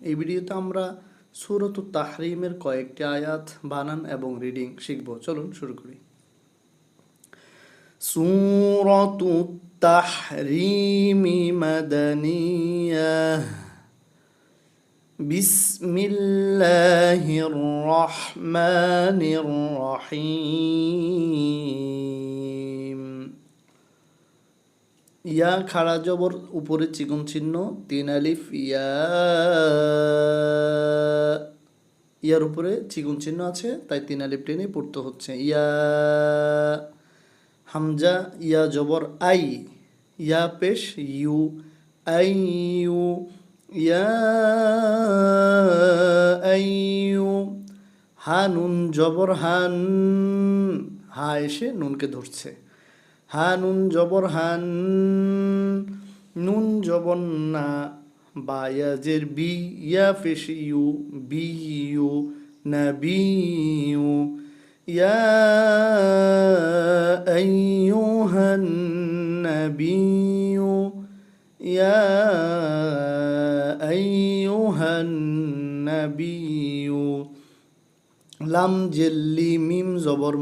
এই ভিডিওতে আমরা সুরত তাহরিমের কয়েকটি আয়াত বানান এবং রিডিং শিখব চলুন শুরু করি সুরত তাহরিমি মাদানিয়া بسم الله الرحمن الرحيم ইয়া খাড়া জবর, উপরে চিকন চিহ্ন, তিন আলিফ, ইয়া, ইয়ার উপরে চিকন চিহ্ন আছে, তাই তিন আলিফ টেনে পড়তে হচ্ছে। ইয়া, হামজা, ইয়া জবর, আই, ইয়া পেশ, ইউ, আই, ইউ, ইয়া, আই, ইউ, হা, নুন জবর, হান, হা এসে নুনকে ধরছে। হা নুন জবর হান। নুন জবর না বায়াজের বি ইয়া ফেস ইউ বি ইউ না বি ইউ লাম জেল্লি মিম জবর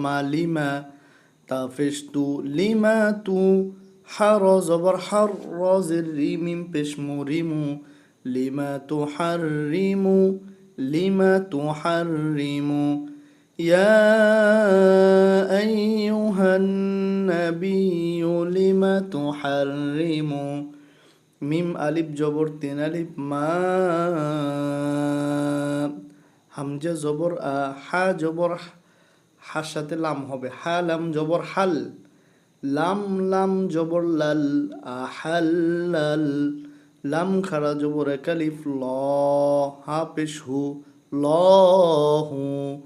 মা লিমা তাফেস্তু লিমা তু হার জবর হার রজের রিমিম পেশমু রিমু লিমা তু হার রিমু লিমা তু হার রিমু يا أيها النبي لم تحرم মিম আলিফ জবর তিন আলিফ মা হামজা জবর আ হা জবর হার সাথে লাম হবে। হা লাম জবর, হাল। লাম লাম, জবর, লাল। আহাল লাল। লাম, খারা, জবর একালিফ ল। হা, পেশ, হু। ল, হু।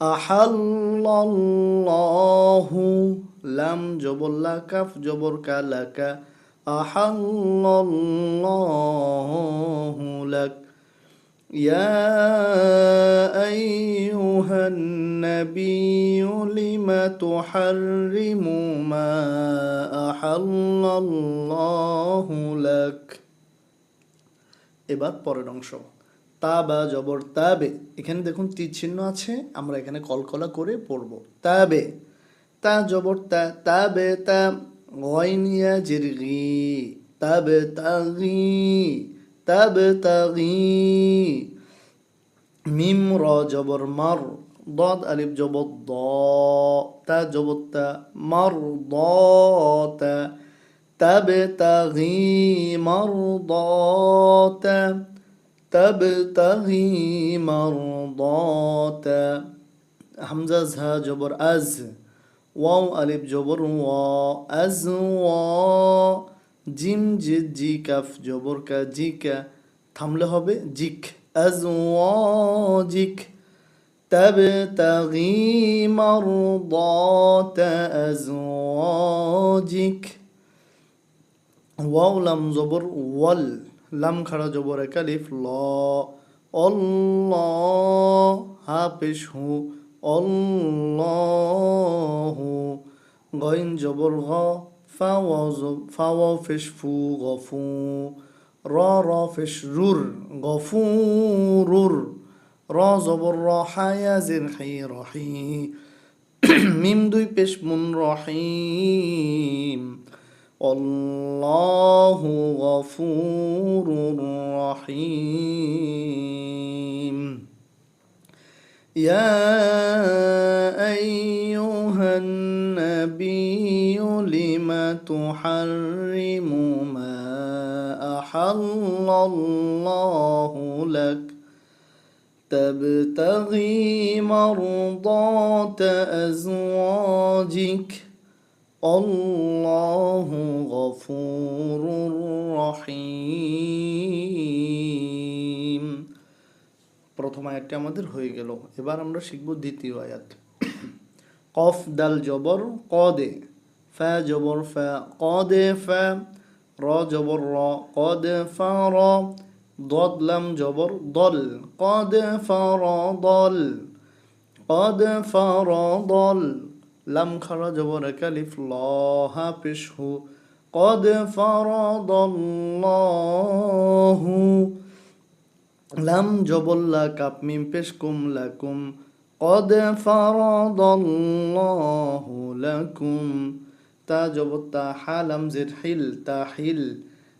আহাল্লাহু লাম, জবর, লা, কাফ, জবর, কা লাকা আহাল্লাহু লাক। يا أيها النبي لم تحرم ما أحل الله لك এবার পরের অংশ তা বা জবর তাবে এখানে দেখুন তীর চিহ্ন আছে আমরা এখানে কলকলা করে পড়ব তাবে তা জবর তা তাবে তা গয়নিয়া জিরগি তাবে তাগি তাবে তাগি মিম র জবর মার ضاد ألف جبر ضاء تا جبر تا مرضاتا تبتغي مرضاتا تبتغي مرضاتا حمزة زها جبر أز واو ألف جبر وا أز وا জিম জিদ জি কাফ জবর কা জি কা থামলে হবে জিক أزواجك تبتغي مرضات أزواجك ওয়াও লাম জবর ওয়াল লাম খাড়া জবর একালিফ ল অল্লাহ হা পেশ হু অল্লাহু গইন জবর ঘ ফাওয়াও ফেশ ফু গফু র র ফেশ রুর গফুরুর র জবর র হায়া জির হাই রহি মিম দুই পেশ মুন রহিম الله غفور رحيم يا تحرم ما أحل الله لك تبتغي مرضات أزواجك الله غفور رحيم প্রথম আয়াতটি আমাদের হয়ে গেল এবার আমরা শিখব দ্বিতীয় আয়াত কফ দাল জবর কদে ফা জবর ফা কদে ফা র জবর র কদে ফা র ضد لم جبر ضل قد فرضل قد فرضل লাম খারা জবর কালিফ ল হা পেশ হু কদ ফরদল্লাহু লাম জবল্লা কাপ মিম পেশ কুম লাকুম قد فرض الله لكم তা জবত্তা হা লাম জের হিল তা হিল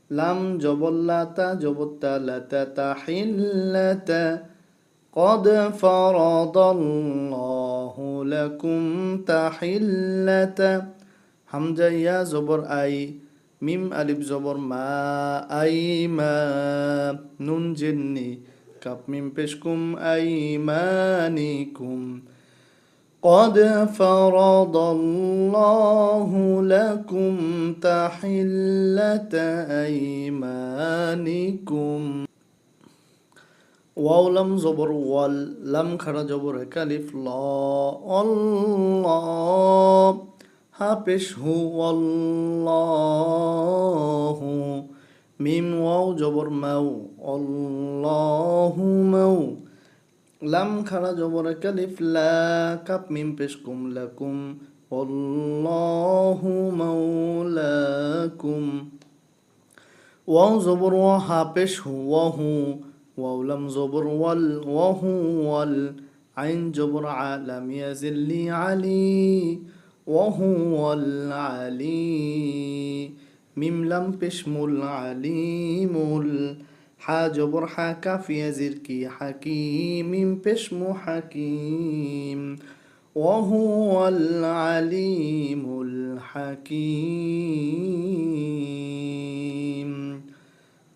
লাম জবল্লা তা জবত্তা লাতা তা হিল্লাতা قد فرض الله لكم تحلة হামজা ইয়া জবর আই মিম আলিফ জবর মা আই মা নুন জেন্নি কাপ মিম পেশকুম আই মানিকুম قد فرض الله لكم تحلة أيمانكم ওয়াও লাম জবর ওয়াল লাম খাড়া জবর কালিফ ল অল্লাহ হা পেশ হু অল্লাহু মিম ওয়াও জবর মাউ অল্লাহু মাউ লাম খাড়া জবর কালিফ লা কাপ মিম পেশ কুম লাকুম অল্লাহু মাউলাকুম ওয়াও জবর ওয়া হা পেশ হু ওয়াহু ওয়াও লাম জবর ওয়াল ওয়াহু ওয়াল আইন জবর আলাম ইয়াজিল্লি আলী وهو العلي মিম লাম পেশমুল আলিমুল হা حاج جبر حكى في زركي حكيم بشم حكيم. وهو العليم الحكيم.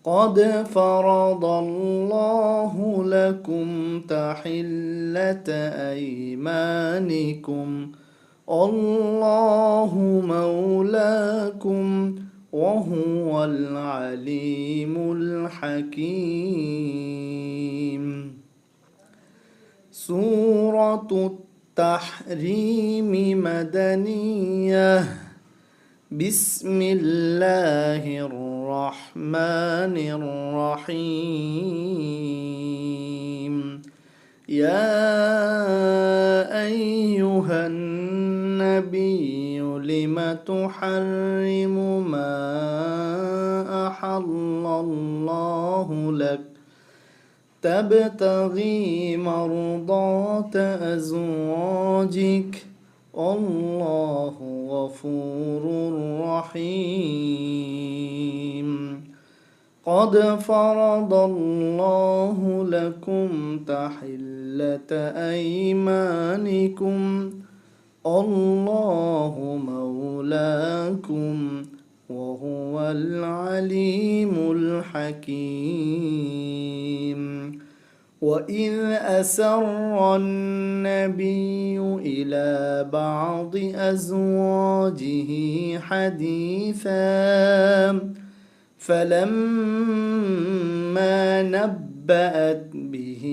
قد فرض الله لكم تحلة أيمانكم. الله مولاكم وهو العليم الحكيم. سورة التحريم مدنية. بسم الله الرحمن الرحيم. يا أيها النبي لم تحرم ما أحل الله لك؟ تبتغي مرضات أزواجك. الله غفور رحيم. قد فرض الله لكم تحلة أيمانكم. الله مولاكم وهو العليم الحكيم. وإذ أسر النبي إلى بعض أزواجه حديثا فلما نبأت به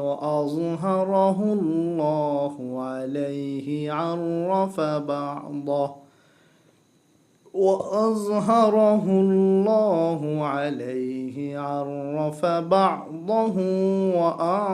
وأظهره الله عليه عرف بعضه. وأظهره الله عليه عرف بعضه وأعرف